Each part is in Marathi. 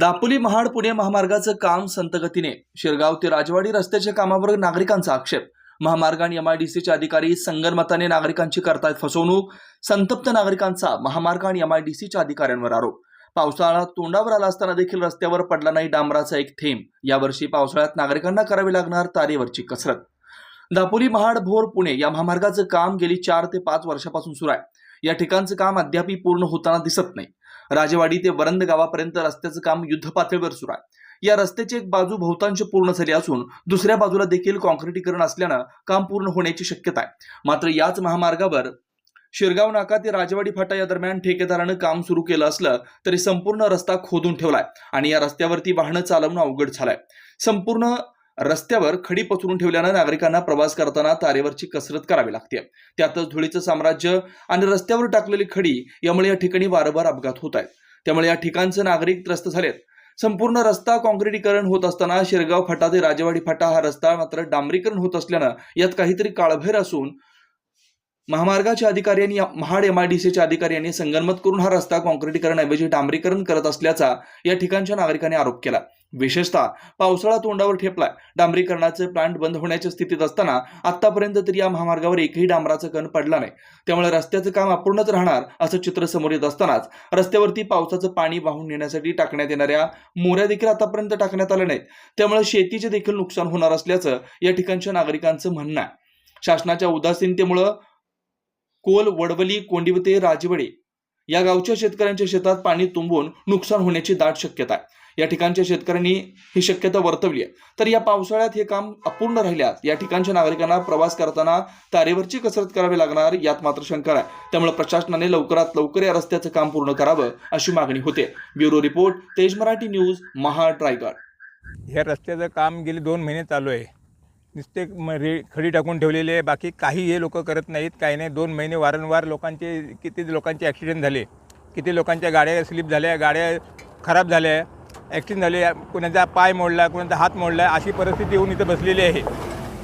दापोली महाड पुणे महामार्गाचं काम संतगतीने. शिरगाव ते राजवाडी रस्त्याच्या कामावर नागरिकांचा आक्षेप. महामार्ग आणि एमआयडीसीचे अधिकारी संगनमताने नागरिकांची करतायत फसवणूक संतप्त नागरिकांचा महामार्ग आणि एमआयडीसीच्या अधिकाऱ्यांवर आरोप. पावसाळा तोंडावर आला असताना देखील रस्त्यावर पडला नाही डांबराचा एक थेंब. यावर्षी पावसाळ्यात नागरिकांना करावी लागणार तारेवरची कसरत. दापोली महाड भोर पुणे या महामार्गाचं काम गेली चार ते पाच वर्षापासून सुरू आहे. या ठिकाणचं काम अद्यापही पूर्ण होताना दिसत नाही. राजवाडी ते वरंद गावापर्यंत रस्त्याचं काम युद्धपातळीवर सुरू आहे. या रस्त्याची एक बाजू बहुतांश पूर्ण झाली असून दुसऱ्या बाजूला देखील कॉन्क्रिटीकरण असल्यानं काम पूर्ण होण्याची शक्यता आहे. मात्र याच महामार्गावर शिरगाव नाका ते राजवाडी फाटा या दरम्यान ठेकेदारानं काम सुरू केलं असलं तरी संपूर्ण रस्ता खोदून ठेवलाय आणि या रस्त्यावरती वाहनं चालवणं अवघड झालंय. संपूर्ण रस्त्यावर खडी पसरून ठेवल्यानं नागरिकांना प्रवास करताना तारेवरची कसरत करावी लागते. त्यातच धुळीचं साम्राज्य आणि रस्त्यावर टाकलेली खडी यामुळे या ठिकाणी वारंवार अपघात होत आहेत. त्यामुळे या ठिकाणचे नागरिक त्रस्त झालेत. संपूर्ण रस्ता काँक्रिटीकरण होत असताना शिरगाव फाटा ते राजेवाडी फाटा हा रस्ता मात्र डांबरीकरण होत असल्यानं यात काहीतरी काळभैर असून महामार्गाच्या अधिकाऱ्यांनी महाड एमआयडीसीच्या अधिकाऱ्यांनी संगनमत करून हा रस्ता काँक्रिटीकरणऐवजी डांबरीकरण करत असल्याचा या ठिकाणच्या नागरिकांनी आरोप केला. विशेषतः पावसाळा तोंडावर ठेपलाय. डांबरीकरणाचे प्लांट बंद होण्याच्या स्थितीत असताना आतापर्यंत तरी या महामार्गावर एकही डांबराचा कण पडला नाही. त्यामुळे रस्त्याचं काम अपूर्णच राहणार असं चित्र समोर येत असतानाच रस्त्यावरती पावसाचं पाणी वाहून नेण्यासाठी टाकण्यात येणाऱ्या मोऱ्या देखील आतापर्यंत टाकण्यात आल्या नाहीत. त्यामुळे शेतीचे देखील नुकसान होणार असल्याचं या ठिकाणच्या नागरिकांचं म्हणणं आहे. शासनाच्या उदासीनतेमुळं कोल वडवली कोंडिवते राजवडे या गावच्या शेतकऱ्यांच्या शेतात पाणी तुंबून नुकसान होण्याची दाट शक्यता आहे. या ठिकाणच्या शेतकऱ्यांनी ही शक्यता वर्तवली आहे. तर या पावसाळ्यात हे काम अपूर्ण राहिल्यास या ठिकाणच्या नागरिकांना प्रवास करताना तारेवरची कसरत करावी लागणार यात मात्र शंका आहे. त्यामुळे प्रशासनाने लवकरात लवकर या रस्त्याचं काम पूर्ण करावं अशी मागणी होते. ब्युरो रिपोर्ट तेज मराठी न्यूज महाड रायगड ह्या रस्त्याचं काम गेले दोन महिने चालू आहे. नुसते म रे खडी टाकून ठेवलेले आहे. बाकी काही हे लोक करत नाहीत. काही नाही दोन महिने वारंवार लोकांचे किती लोकांचे ॲक्सिडेंट झाले. किती लोकांच्या गाड्या स्लिप झाल्या गाड्या खराब झाल्या. ॲक्सिडेंट झाले कोणाचा पाय मोडला कोणाचा हात मोडला अशी परिस्थिती येऊन इथं बसलेली आहे.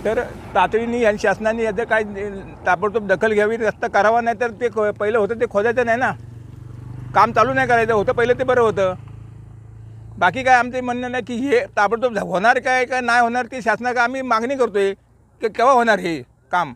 तर तातडीने आणि शासनाने याचं काय ताबडतोब दखल घ्यावी रस्ता करावा नाही तर ते पहिलं होतं ते खोदायचं नाही ना. काम चालू नाही करायचं. होतं पहिलं ते बरं होतं. बाकी काय आमचं म्हणणं नाही की हे ताबडतोब होणार काय का नाही होणार ते शासनाकडे आम्ही मागणी करतोय की केव्हा होणार हे काम?